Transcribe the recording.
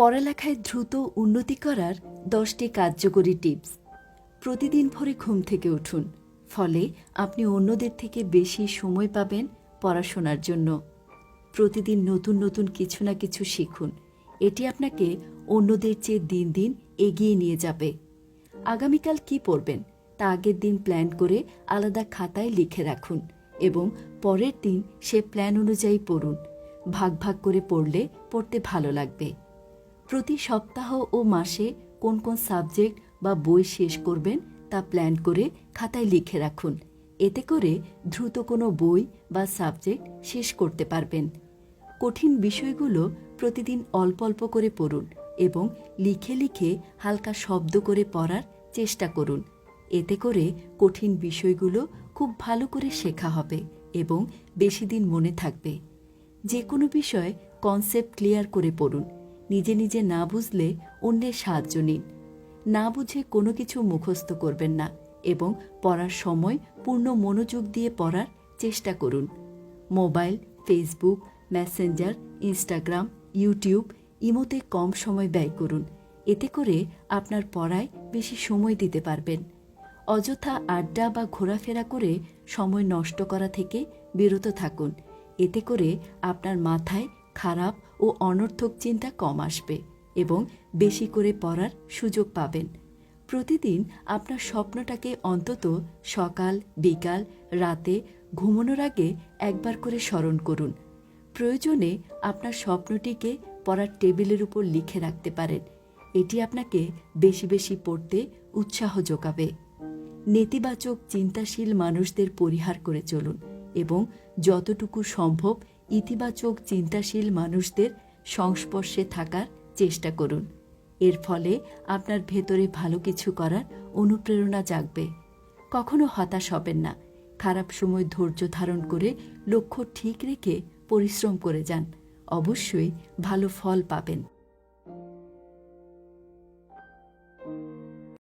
পড়ালেখায় দ্রুত উন্নতি করার দশটি কার্যকরী টিপস। প্রতিদিন ভোরে ঘুম থেকে উঠুন, ফলে আপনি অন্যদের থেকে বেশি সময় পাবেন পড়াশোনার জন্য। প্রতিদিন নতুন নতুন কিছু না কিছু শিখুন, এটি আপনাকে অন্যদের চেয়ে দিন দিন এগিয়ে নিয়ে যাবে। আগামীকাল কি পড়বেন, তা আগের দিন প্ল্যান করে আলাদা খাতায় লিখে রাখুন এবং পরের দিন সে প্ল্যান অনুযায়ী পড়ুন। ভাগ ভাগ করে পড়লে পড়তে ভালো লাগবে। প্রতি সপ্তাহ ও মাসে কোন কোন সাবজেক্ট বা বই শেষ করবেন তা প্ল্যান করে খাতায় লিখে রাখুন। এতে করে দ্রুত কোনো বই বা সাবজেক্ট শেষ করতে পারবেন। কঠিন বিষয়গুলো প্রতিদিন অল্প অল্প করে পড়ুন এবং লিখে লিখে হালকা শব্দ করে পড়ার চেষ্টা করুন। এতে করে কঠিন বিষয়গুলো খুব ভালো করে শেখা হবে এবং বেশি দিন মনে থাকবে। যে কোনো বিষয় কনসেপ্ট ক্লিয়ার করে পড়ুন। নিজে নিজে না বুঝলে অন্যের সাহায্য নিন। না বুঝে কোনো কিছু মুখস্থ করবেন না এবং পড়ার সময় পূর্ণ মনোযোগ দিয়ে পড়ার চেষ্টা করুন। Mobile, Facebook, Messenger, Instagram, YouTube ইমোতে কম সময় ব্যয় করুন। এতে করে আপনার পড়ায় বেশি সময় দিতে পারবেন। অযথা আড্ডা বা ঘোরাফেরা করে সময় নষ্ট করা থেকে বিরত থাকুন। এতে করে আপনার মাথায় খারাপ ও অনর্থক চিন্তা কম আসবে এবং বেশি করে পড়ার সুযোগ পাবেন। প্রতিদিন আপনার স্বপ্নটাকে অন্তত সকাল, বিকাল, রাতে ঘুমানোর আগে একবার করে স্মরণ করুন। প্রয়োজনে আপনার স্বপ্নটিকে পড়ার টেবিলের উপর লিখে রাখতে পারেন। এটি আপনাকে বেশি বেশি পড়তে উৎসাহ যোগাবে। নেতিবাচক, চিন্তাশীল মানুষদের পরিহার করে চলুন এবং যতটুকু সম্ভব ইতিবাচক চিন্তাশীল মানুষদের সংস্পর্শে থাকার চেষ্টা করুন। এর ফলে আপনার ভেতরে ভালো কিছু করার অনুপ্রেরণা জাগবে। কখনো হতাশ হবেন না। খারাপ সময় ধৈর্য ধারণ করে লক্ষ্য ঠিক রেখে পরিশ্রম করে যান। অবশ্যই ভালো ফল পাবেন।